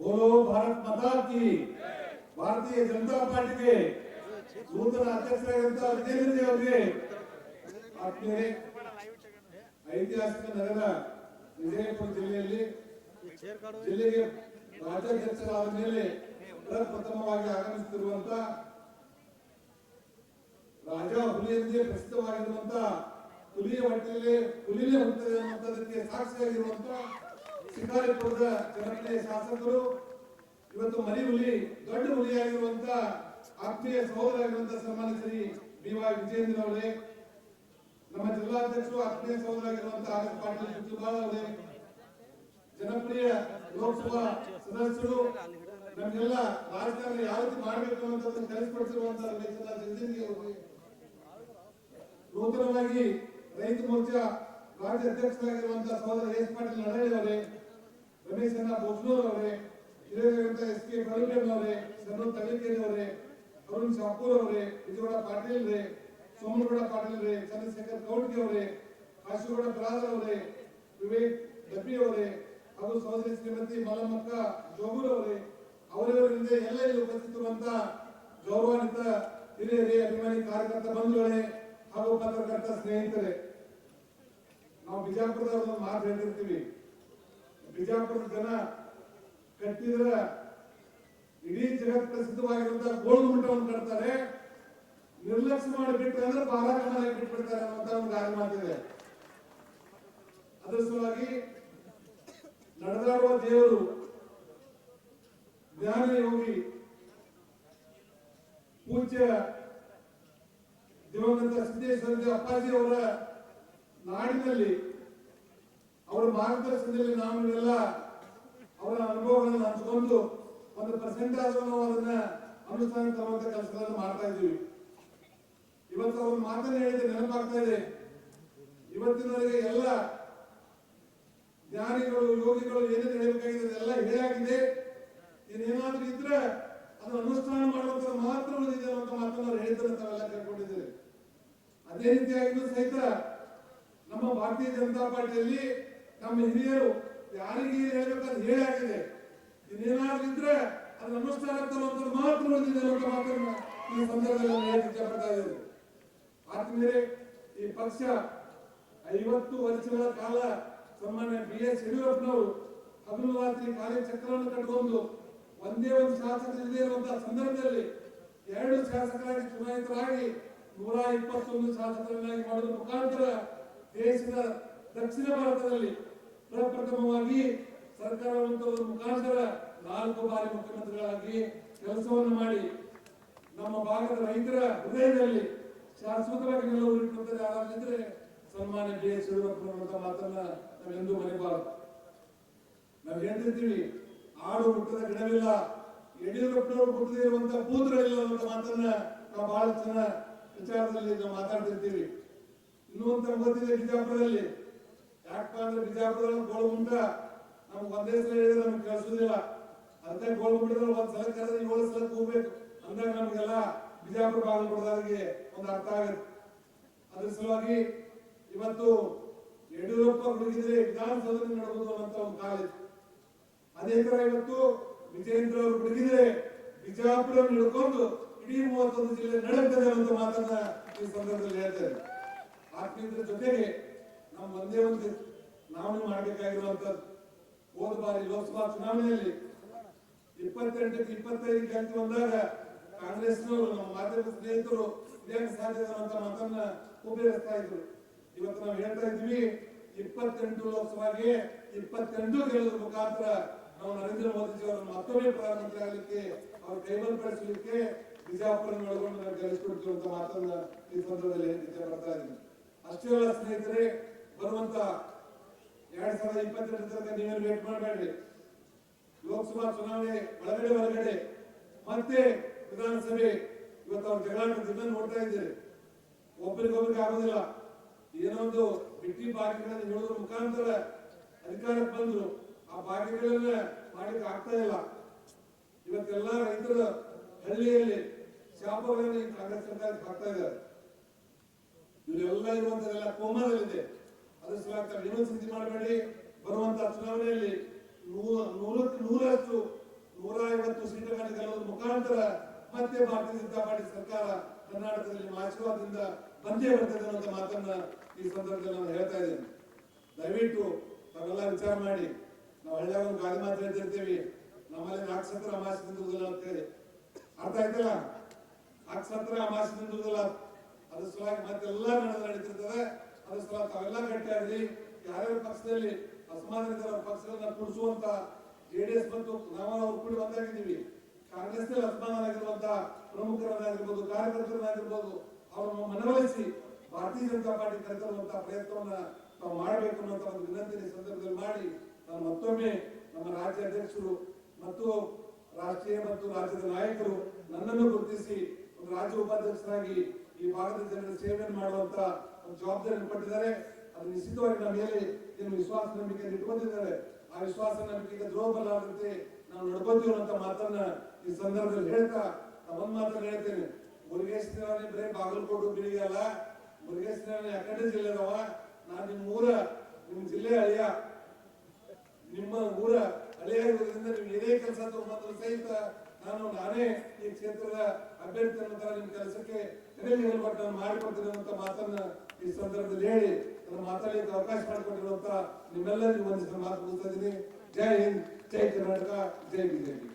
बोलो भारत माता की ಭಾರತೀಯ ಜನತಾ ಪಾರ್ಟಿಗೆ ನೂತನ ಅಧ್ಯಕ್ಷರಾಗಿರುವಂತಹ ವಿಜಯೇಂದ್ರ ಅವರಿಗೆ ಆತ್ಮೀಯರೇ ಐತಿಹಾಸಿಕ ನಗರ ವಿಜಯಪುರ ಜಿಲ್ಲೆಯಲ್ಲಿ ಜಿಲ್ಲೆಗೆ ರಾಜ್ಯಾಧ್ಯಕ್ಷರಾದ ಮೇಲೆ ಪ್ರಪ್ರಥಮವಾಗಿ ಆಗಮಿಸುತ್ತಿರುವಂತ ರಾಜ ಹುಲಿ ಎಂದೇ ಪ್ರಸಿದ್ಧವಾಗಿರುವಂತ ಹುಲಿಯ ಹೊಟ್ಟೆಯಲ್ಲಿ ಹುಲಿನೇ ಹುಟ್ಟುತ್ತದೆ ಅನ್ನುವಂಥದ್ದಕ್ಕೆ ಸಾಕ್ಷಿಯಾಗಿರುವಂತ ಶಿಕಾರಿಪುರದ ಜನಪ್ರಿಯ ಶಾಸಕರು, ಇವತ್ತು ಮರಿ ಹುಲಿ ದೊಡ್ಡ ಹುಲಿಯಾಗಿರುವಂತ ಆತ್ಮೀಯ ಸಹೋದರಾಗಿರುವಂತ ಸನ್ಮಾನ್ಯ ಶ್ರೀ ಬಿ ವೈ ವಿಜಯೇಂದ್ರ ಅವರೇ, ನಮ್ಮ ಜಿಲ್ಲಾಧ್ಯಕ್ಷರು, ಆತ್ಮೀಯ ಸಹೋದರಾಗಿರುವಂತ ಆರ್ ಎಸ್ ಪಾಟೀಲ್ ಶಿವಕುಮಾರ್ ಅವರೇ, ಜನಪ್ರಿಯ ಲೋಕಸಭಾ ಸದಸ್ಯರು, ನಮಗೆಲ್ಲ ರಾಜಕಾರಣ ಯಾವ ರೀತಿ ಮಾಡಬೇಕು ಅನ್ನೋದನ್ನು ಕಲಿಸಿಕೊಡ್ತಿರುವಂತಹ ರಮೇಶನ ಜಗದೀಶ್ ಅವರಿಗೆ ನೂತನವಾಗಿ ರೈತ ಮೋರ್ಚಾ ರಾಜ್ಯ ಅಧ್ಯಕ್ಷರಾಗಿರುವಂತಹ ಸಹೋದರ ಎಸ್ ಪಾಟೀಲ್ ನಡಳ್ಳಿ ಅವರೇ ರಮೇಶ್ ಅಣ್ಣ ಬೋಸ್ನೂರ್ ಅವರೇ ಹಿರಿಯರಾಗಿರುವಂತಹ ಎಸ್ ಕೆ ಕಳುಬೇನ್ ಅವರೇ ಸರೋಜ್ ತಳಿಕೇರಿ ಅವರೇ ಅರುಣ್ ಶಾಪೂರ್ ಅವರೇ ವಿಜಯವಾಡ ಪಾಟೀಲ್ ರೇ ಸೋಮನಗೌಡ ಪಾಟೀಲ್ ರೇ ಚಂದ್ರಶೇಖರ್ ಕೌಡ್ಗೆ ಅವರೇ ಕಾಶಿಗೌಡ ಬ್ರಾದರ್ ಅವರೇ ವಿವೇಕ್ ಡಬ್ಬಿ ಅವರೇ ಹಾಗೂ ಸಹೋದರಿ ಶ್ರೀಮತಿ ಮಲಮಕ್ಕ ಜೋಗೂರ್ ಅವರೇ ಅವರವರಿಂದ ಎಲ್ಲ ಇಲ್ಲಿ ಉಪಸ್ಥಿತರುವಂತ ಗೌರವಾನ್ವಿತ ಹಿರಿಯರೇ ಅಭಿಮಾನಿ ಕಾರ್ಯಕರ್ತ ಬಂಧುಗಳೇ ಹಾಗೂ ಪತ್ರಕರ್ತ ಸ್ನೇಹಿತರೇ, ನಾವು ಬಿಜಾಪುರದ ಒಂದು ಮಾತು ಹೇಳ್ತಿರ್ತೀವಿ. ಬಿಜಾಪುರದ ಜನ ಕಟ್ಟಿದ್ರ ಇಡೀ ಜಗತ್ ಪ್ರಸಿದ್ಧವಾಗಿರುವಂತಹ ಗೋಲ್ಡ್ ಗುಂಟವನ್ನು ಕಟ್ತಾರೆ. ನಿರ್ಲಕ್ಷ್ಯ ಮಾಡಿ ಬಿಟ್ಟರೆ ಅಂದ್ರೆ ಪಾರಾಗಮನ ಬಿಟ್ಬಿಡ್ತಾರೆ ಅನ್ನುವಂತ ಒಂದು ಗಾಳಿ ಮಾತಿದೆ ಅದರ ಸಲುವಾಗಿ ನಡೆದಾಡುವ ದೇವರು ಜ್ಞಾನ ಯೋಗಿ ಪೂಜ್ಯ ದಿವಂಗತ ಸಿದ್ದೇಶ್ವರ ಅಪ್ಪಾಜಿ ಅವರ ನಾಡಿನಲ್ಲಿ ಅವರ ಮಾರ್ಗದರ್ಶನದಲ್ಲಿ ಎಲ್ಲ ಅವರ ಅನುಭವಗಳನ್ನು ಹಂಚಿಕೊಂಡು ಒಂದು ಪರ್ಸೆಂಟ್ ಆದರೂ ನಾವು ಅದನ್ನ ಅನುಷ್ಠಾನ ತರುವಂತ ಕೆಲಸಗಳನ್ನು ಮಾಡ್ತಾ ಇದ್ದೀವಿ. ಇವತ್ತು ಅವ್ರ ಮಾತನ್ನ ಹೇಳಿದ್ರೆ ನೆನಪಾಗ್ತಾ ಇದೆ. ಇವತ್ತಿನವರೆಗೆ ಎಲ್ಲ ಜ್ಞಾನಿಗಳು, ಯೋಗಿಗಳು ಏನೇನು ಹೇಳಬೇಕಾಗಿದೆ ಅದೆಲ್ಲ ಹೇಳಾಗಿದೆ ಇನ್ನೇನಾದ್ರೂ ಇದ್ರೆ ಅದನ್ನು ಅನುಷ್ಠಾನ ಮಾಡುವಂತ ಮಾತ್ರ ಉಳಿದಿದೆ ಅಂತ ಮಾತನ್ನು ಅವ್ರು ಹೇಳ್ತಾರೆ ತಾವೆಲ್ಲ ಕೇಳ್ಕೊಂಡಿದ್ದೀರಿ ಅದೇ ರೀತಿಯಾಗಿಯೂ ಸಹಿತ ನಮ್ಮ ಭಾರತೀಯ ಜನತಾ ಪಾರ್ಟಿಯಲ್ಲಿ ನಮ್ಮ ಹಿರಿಯರು ಯಾರಿಗೆ ಹೇಳ್ಬೇಕಂತ ಹೇಳಿ ಆಗಿದೆ ಇನ್ನೇನಾದ್ರೂ ಇದ್ರೆ ಅದು ಅನುಷ್ಠಾನ ತರುವಂತದ್ದು ಮಾತ್ರ ಬಂದಿದೆ ಲೋಕ ಈ ಸಂದರ್ಭದಲ್ಲಿ ಹೇಳಿ ಇಷ್ಟಪಡ್ತಾ ಇದ್ದೇನೆ. ಆದ್ಮೇಲೆ ಈ ಪಕ್ಷ ಐವತ್ತು ವರ್ಷಗಳ ಕಾಲ ಸನ್ಮಾನ್ಯ ಬಿ ಎಸ್ ಯಡಿಯೂರಪ್ಪನವರು ಅಭಿವೃದ್ಧಿ ಕಾರ್ಯಚಕ್ರವನ್ನು ಕಟ್ಕೊಂಡು ಒಂದೇ ಒಂದು ಶಾಸಕ ಇಲ್ಲದೆ ಇರುವಂತಹ ಸಂದರ್ಭದಲ್ಲಿ ಎರಡು ಶಾಸಕರಾಗಿ ಚುನಾಯಿತರಾಗಿ ನೂರ ಇಪ್ಪತ್ತೊಂದು ಶಾಸಕರನ್ನಾಗಿ ಮಾಡುವ ಮುಖಾಂತರ ದೇಶದ ದಕ್ಷಿಣ ಭಾರತದಲ್ಲಿ ಪ್ರಪ್ರಥಮವಾಗಿ ಸರ್ಕಾರವಂತವರ ಮುಖಾಂತರ ನಾಲ್ಕು ಬಾರಿ ಮುಖ್ಯಮಂತ್ರಿಗಳಾಗಿ ಕೆಲಸವನ್ನು ಮಾಡಿ ನಮ್ಮ ಭಾಗದ ರೈತರ ಹೃದಯದಲ್ಲಿ ಶಾಶ್ವತವಾಗಿ ನಿಲ್ಲುವಂತದ್ದು ಯಾರಾಗಿದ್ರೆ ಸನ್ಮಾನ್ಯ ಬಿ ಎಸ್ ಯಡಿಯೂರಪ್ಪನವರಂತ ಮಾತನ್ನ ನಾವೆಂದೂ ಮರೆಯಬಾರದು ನಾವು ಹೇಳ್ತಿರ್ತೀವಿ ಆಡು ಹುಟ್ಟದ ಗಿಡವಿಲ್ಲ, ಯಡಿಯೂರಪ್ಪನವರು ಹುಟ್ಟದೇ ಪೂತ್ರ ಇಲ್ಲ ಅನ್ನೋ ಮಾತನ್ನ ನಾವು ಬಹಳ ಜನ ವಿಚಾರದಲ್ಲಿ ನಾವು ಮಾತಾಡ್ತಿರ್ತೀವಿ ಇನ್ನೂ ಅಂತ ಗೊತ್ತಿದೆ ಬಿಜಾಪುರದಲ್ಲಿ ಯಾಕಪ್ಪ ಅಂದ್ರೆ ಬಿಜಾಪುರದಲ್ಲಿ ಗೋಳಗುಂಟ ನಮ್ಗೆ ಒಂದೇ ಸಲ ಹೇಳಿದ್ರೆ ನಮ್ಗೆ ಕೇಳಿಸೋದಿಲ್ಲ. ಗೋಳು ಗೋಳಗುಂಟದಲ್ಲಿ ಒಂದ್ ಸಲ ಕರೆದ್ರೆ ಏಳು ಸಲ ಕೂಗ್ಬೇಕು. ಅಂದಾಗ ನಮ್ಗೆಲ್ಲ ಬಿಜಾಪುರ ಬಾಗಲಕೋಟದವರಿಗೆ ಒಂದು ಅರ್ಥ ಆಗುತ್ತೆ. ಅದ್ರ ಸಲುವಾಗಿ ಇವತ್ತು ಯಡಿಯೂರಪ್ಪ ಹುಡುಗಿದ್ರೆ ವಿಧಾನಸೌಧದಲ್ಲಿ ನಡೆಬಹುದು ಅಂತ ಒಂದು ಕಾಲ ಇತ್ತು ಅದೇ ತರ ಇವತ್ತು ವಿಜೇಂದ್ರ ಅವರು ಹುಡುಗಿದ್ರೆ ಬಿಜಾಪುರ ಹಿಡ್ಕೊಂಡು ಇಡೀ ಮೂವತ್ತೊಂದು ಜಿಲ್ಲೆ ನಡೆಯುತ್ತದೆ ಅಂತ ಮಾತನ್ನ ಈ ಸಂದರ್ಭದಲ್ಲಿ ಹೇಳ್ತೇನೆ ಆತ್ಮೀಯರ ಜೊತೆಗೆ ನಾವು ಒಂದೇ ಒಂದು ನಾವು ಮಾಡಬೇಕಾಗಿರುವಂತದ್ದು ಹೋದ ಬಾರಿ ಲೋಕಸಭಾ ಚುನಾವಣೆಯಲ್ಲಿ ಇಪ್ಪತ್ತೆಂಟಕ್ಕೆ ಇಪ್ಪತ್ತೈದು ಗೆಲ್ತು ಬಂದಾಗ ಕಾಂಗ್ರೆಸ್ನವರು, ನಮ್ಮ ಮಾಧ್ಯಮ ಸ್ನೇಹಿತರು ಇದೇನು ಸಾಧ್ಯ ಅಂತ ಮಾತನ್ನ ಉಪಯೋಗಿಸ್ತಾ ಇದ್ರು. ಇವತ್ತು ನಾವು ಹೇಳ್ತಾ ಇದ್ವಿ ಇಪ್ಪತ್ತೆಂಟು ಲೋಕಸಭೆಗೆ ಇಪ್ಪತ್ತೆಂಟು ಗೆಲ್ಲುವ ಮುಖಾಂತರ ನಾವು ನರೇಂದ್ರ ಮೋದಿಜಿ ಅವರನ್ನು ಮತ್ತೊಮ್ಮೆ ಪ್ರಧಾನಮಂತ್ರಿ ಆಗಲಿಕ್ಕೆ, ಅವ್ರ ಕೈಬಲ್ ಪಡಿಸಲಿಕ್ಕೆ ಬಿಜಾಪುರನ್ನು ಒಳಗೊಂಡು ನಾವು ಗೆಲ್ಲಿಸ್ಕೊಡ್ತೀವಿ ಅಂತ ಮಾತನ್ನ ಈ ಸಂದರ್ಭದಲ್ಲಿ ಹೇಳಲಿಕ್ಕೆ ಇದ್ದೀನಿ. ಅಷ್ಟೇ ಸ್ನೇಹಿತರೆ ಬರುವಂತ ಎರಡ್ ಸಾವಿರದ ಇಪ್ಪತ್ತೆರಡು ತನಕ ನೀವೇನು ವೇಟ್ ಮಾಡಬೇಡ್ರಿ. ಲೋಕಸಭಾ ಚುನಾವಣೆ ಒಳಗಡೆ ಹೊರಗಡೆ, ಮತ್ತೆ ವಿಧಾನಸಭೆ, ಇವತ್ತು ಅವ್ರ ಜಗಳ ನೋಡ್ತಾ ಇದ್ದೀರಿ. ಒಬ್ಬರಿಗೊಬ್ಬರಿಗೆ ಆಗೋದಿಲ್ಲ. ಏನೋ ಒಂದು ಬಿಟ್ಟಿ ಬಾಕಿಗಳನ್ನು ಹೇಳೋದ್ರ ಮುಖಾಂತರ ಅಧಿಕಾರಕ್ಕೆ ಬಂದ್ರು. ಆ ಬಾಕಿಗಳನ್ನ ಮಾಡ್ಲಿಕ್ಕೆ ಆಗ್ತಾ ಇಲ್ಲ. ಇವತ್ತೆಲ್ಲ ರೈತರ ಹಳ್ಳಿಯಲ್ಲಿ ಶಾಪಗಳನ್ನು ಕಾಂಗ್ರೆಸ್ ಸರ್ಕಾರಕ್ಕೆ ಹಾಕ್ತಾ ಇದ್ದಾರೆ. ಇವರೆಲ್ಲ ಇರುವಂತದೆಲ್ಲ ಕೋಮದಲ್ಲಿದೆ ತಾವು ಏನೋ ಚಿಂತೆ ಮಾಡಬೇಡಿ. ಬರುವಂತ ಚುನಾವಣೆಯಲ್ಲಿ ನೂರಕ್ಕೆ ನೂರಷ್ಟು ನೂರ ಐವತ್ತು ಸೀಟುಗಳನ್ನು ಗೆಲ್ಲುವ ಮುಖಾಂತರ ಮತ್ತೆ ಭಾರತೀಯ ಜನತಾ ಪಾರ್ಟಿ ಸರ್ಕಾರ ಕರ್ನಾಟಕದಲ್ಲಿ ಆಶೀರ್ವಾದದಿಂದ ಬಂದೇ ಬರ್ತದೆ ಅನ್ನೋ ಮಾತನ್ನ ಈ ಸಂದರ್ಭದಲ್ಲಿ ನಾನು ಹೇಳ್ತಾ ಇದ್ದೇನೆ. ದಯವಿಟ್ಟು ತಾವೆಲ್ಲ ವಿಚಾರ ಮಾಡಿ. ನಾವು ಹಳ್ಳಿಯಾಗ ಒಂದು ಗಾದೆ ಮಾತು ಹೇಳ್ತಿರ್ತೀವಿ ನಮ್ಮಲ್ಲಿ ನಾಲ್ಕು ಅಮಾಸೆ ತಿಂದುವುದಿಲ್ಲ ಅಂತ ಹೇಳಿ. ಅರ್ಥ ಆಯ್ತಲ್ಲ? ನಾಲ್ಕು ಅಮಾಸೆ ತಿಂದುವುದಿಲ್ಲ ಅದ್ರ ಸಲುವಾಗಿ ಮತ್ತೆಲ್ಲ ನಡೆದು ನಡೀತಿರ್ತದೆ. ಅದ್ರ ತಾವೆಲ್ಲ ಹೇಳ್ತಾ ಇದ್ರಿ ಯಾರ್ಯಾರ ಪಕ್ಷದಲ್ಲಿ ಅಸಮಾಧಾನಿತರ ಪಕ್ಷಗಳನ್ನ ಕುಡಿಸುವಂತ ಜೆಡಿಎಸ್ ಮತ್ತು ನಾವು ಅವ್ರು ಕೂಡಿ ಒಂದಾಗಿದ್ದೀವಿ ಕಾಂಗ್ರೆಸ್ನಲ್ಲಿ ಅಸಮಾಧಾನ ಆಗಿರುವಂತ ಪ್ರಮುಖರನ್ನಾಗಿರ್ಬೋದು, ಕಾರ್ಯಕರ್ತರನ್ನಾಗಿರ್ಬೋದು, ಅವ್ರನ್ನ ಮನವೊಲಿಸಿ ಭಾರತೀಯ ಜನತಾ ಪಾರ್ಟಿ ಕರೆತರುವಂತಹ ಪ್ರಯತ್ನವನ್ನ ತಾವು ಮಾಡಬೇಕು ಅನ್ನುವಂತ ಒಂದು ವಿನಂತಿ ಈ ಸಂದರ್ಭದಲ್ಲಿ ಮಾಡಿ, ನಾನು ಮತ್ತೊಮ್ಮೆ ನಮ್ಮ ರಾಜ್ಯ ಅಧ್ಯಕ್ಷರು ಮತ್ತು ರಾಷ್ಟ್ರೀಯ ಮತ್ತು ರಾಜ್ಯದ ನಾಯಕರು ನನ್ನನ್ನು ಗುರುತಿಸಿ ಒಂದು ರಾಜ್ಯ ಉಪಾಧ್ಯಕ್ಷರಾಗಿ ಈ ಭಾಗದ ಜನರ ಸೇವೆಯನ್ನು ಮಾಡುವಂತ ಜವಾಬ್ದಾರಿಯನ್ನು ಕೊಟ್ಟಿದ್ದಾರೆ. ಅದು ನಿಶ್ಚಿತವಾಗಿ ನಮ್ಮ ಮೇಲೆ ಏನು ವಿಶ್ವಾಸ ನಂಬಿಕೆಯನ್ನು ಇಟ್ಕೊಂಡಿದ್ದಾರೆ. ಆ ವಿಶ್ವಾಸ, ನಂಬಿಕೆಗೆ ದ್ರೋಹ ಬರಲಾರದಂತೆ ನಾವು ನಡ್ಕೊಂತೀವಿ ಅಂತ ಮಾತನ್ನ ಈ ಸಂದರ್ಭದಲ್ಲಿ ಹೇಳ್ತಾ ನಾನು ಒಂದ್ ಮಾತ್ರ ಹೇಳ್ತೇನೆ. ಮುರುಗೇಶ್ ನಿರಾಣಿ ಬರೀ ಬಾಗಲಕೋಟು ಬಿಳಿಗೆ ಅಲ್ಲ ಮುರುಗೇಶ್ ನಿರಾಣಿ ಜಿಲ್ಲೆ ಕಡೆ ಜಿಲ್ಲೆದವ ನಾನು ನಿಮ್ಮ ಊರ ನಿಮ್ಮ ಜಿಲ್ಲೆ ಅಳಿಯ ನಿಮ್ಮ ಊರ ಅಳಿಯ ಇರೋದ್ರಿಂದ ನೀವು ಏನೇ ಕೆಲಸ ತಗೊಂಡ್ರು ಸಹಿತ ನಾನು ನಾನೇ ಈ ಕ್ಷೇತ್ರದ ಅಭ್ಯರ್ಥಿ ಅನ್ನೋ ನಿಮ್ ಕೆಲಸಕ್ಕೆ ಹೇಳ್ಕೊಟ್ಟು ನಾನು ಮಾಡಿಕೊಡ್ತೀನಿ ಮಾತನ್ನ ಈ ಸಂದರ್ಭದಲ್ಲಿ ಹೇಳಿ, ನನ್ನ ಮಾತಾಡಲಿಕ್ಕೆ ಅವಕಾಶ ಮಾಡಿಕೊಟ್ಟಿರುವಂತ ನಿಮ್ಮೆಲ್ಲರಿಗೂ ಒಂದಿಷ್ಟು ಮಾತು ಮುಗಿಸ್ತಾ ಇದ್ದೀನಿ. ಜೈ ಹಿಂದ್, ಜೈ ಕರ್ನಾಟಕ, ಜೈ ಬಿಜೆಪಿ.